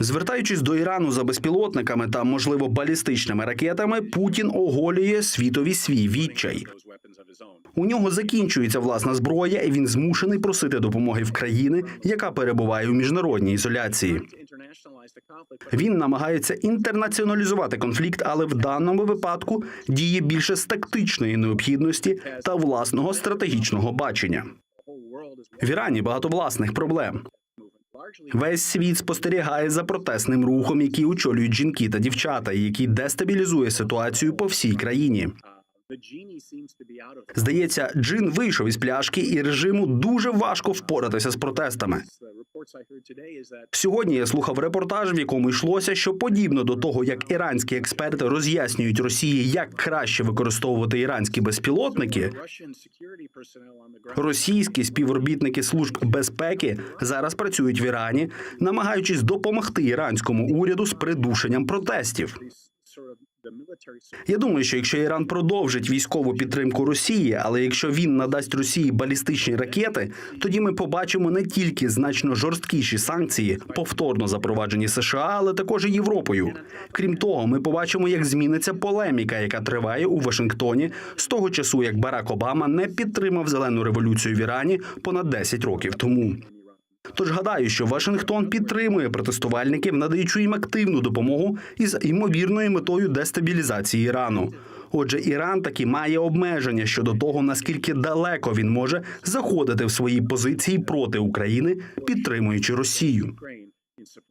Звертаючись до Ірану за безпілотниками та, можливо, балістичними ракетами, Путін оголює світові свій відчай. У нього закінчується власна зброя, і він змушений просити допомоги в країни, яка перебуває у міжнародній ізоляції. Він намагається інтернаціоналізувати конфлікт, але в даному випадку діє більше з тактичної необхідності та власного стратегічного бачення. В Ірані багато власних проблем. Весь світ спостерігає за протестним рухом, який очолюють жінки та дівчата, і який дестабілізує ситуацію по всій країні. Здається, джин вийшов із пляшки, і режиму дуже важко впоратися з протестами. Сьогодні я слухав репортаж, в якому йшлося, що подібно до того, як іранські експерти роз'яснюють Росії, як краще використовувати іранські безпілотники, російські співробітники служб безпеки зараз працюють в Ірані, намагаючись допомогти іранському уряду з придушенням протестів. Я думаю, що якщо Іран продовжить військову підтримку Росії, але якщо він надасть Росії балістичні ракети, тоді ми побачимо не тільки значно жорсткіші санкції, повторно запроваджені США, але також і Європою. Крім того, ми побачимо, як зміниться полеміка, яка триває у Вашингтоні з того часу, як Барак Обама не підтримав зелену революцію в Ірані понад 10 років тому. Тож гадаю, що Вашингтон підтримує протестувальників, надаючи їм активну допомогу із ймовірною метою дестабілізації Ірану. Отже, Іран таки має обмеження щодо того, наскільки далеко він може заходити в свої позиції проти України, підтримуючи Росію.